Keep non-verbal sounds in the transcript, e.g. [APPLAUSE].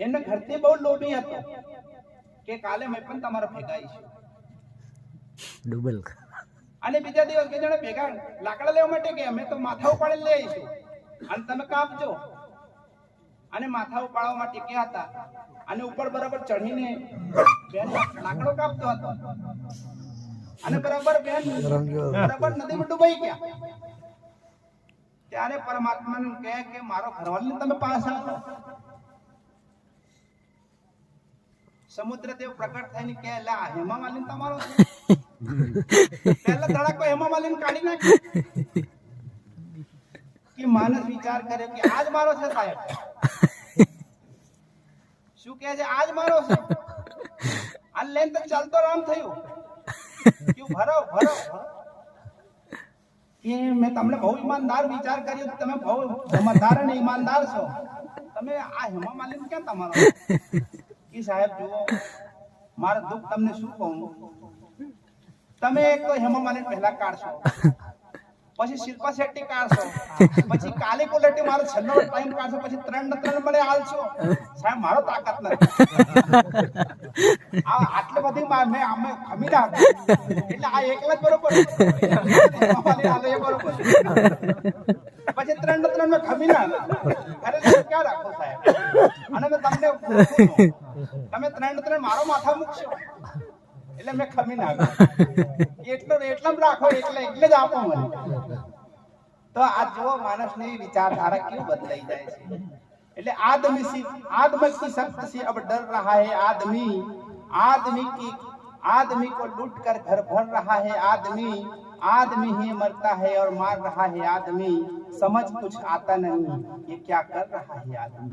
એમને ઘરથી બહુ લોભી હતો કે કાલે મેં પણ તમારા ભેગા આવીશું. ડબલ અને બીજા દિવસ કે જણે ભેગા લાકડા લેવા માટે કે અમે તો માથા ઉપાડી લઈ આવીશું. અને તમે કાપજો. અને માથા ઉપાડવા માટે કે હતા. અને ઉપર બરાબર ચઢીને બેન લાકડો કાપતો હતો. અને બરાબર બેન બરાબર નદીમાં ડૂબાઈ ગયા. ત્યારે પરમાત્માને કહે કે મારો ઘરવાળીને તમે પાસ આવો. સમુદ્ર દેવ પ્રગટ થઈને કે લા હેમા માલિન તમારો [LAUGHS] પહેલા ધડાકો હેમા માલિન કાઢી નાખી. કે માનસ વિચાર કરે કે આજ મારો છે સાહેબ. શું કહે છે? આજ મારો છે. આ લેન તો ચાલતો રામ થયું. [LAUGHS] કે ભરો ભરો ભરો. કે મેં તમને બહુ ઈમાનદાર વિચાર કર્યો તમે બહુ સમજદાર અને ઈમાનદાર છો. તમે આ હેમા માલિની ક્યાં તમારો? કે સાહેબ જુઓ, મારા દુઃખ તમને શું કહું? તમે એક તો હેમા માલિક પહેલા કાઢશો. પછી શિલ્પા શેટ્ટી કાઢશો પછી કાલી કોલેટી મારો છેલ્લો ટાઈમ કાઢશો પછી ત્રણ ત્રણ મળે હાલશો સાહેબ, મારો તાકાત નથી. આ આટલી બધી મેં અમે ખમી ના એટલે આ એકલા જ બરોબર પછી ત્રણ ત્રણ મેં ખમી ના અરે ક્યાં રાખો સાહેબ? અને મેં તમને તમે ત્રણ ત્રણ મારો માથા મૂકશો? એટલે મેં ખમી ના આવી. એટલો એટલા જ રાખો એટલે એટલે જ આપો મને તો આ જો માણસની વિચારધારા કેવી બદલાઈ જાય છે એટલે आदमी सी आदमी की शक्ति से अब डर रहा है आदमी आदमी की आदमी को लूट कर घर भर रहा है आदमी आदमी ही मरता है और मार रहा है आदमी समझ कुछ आता नहीं ये क्या कर रहा है आदमी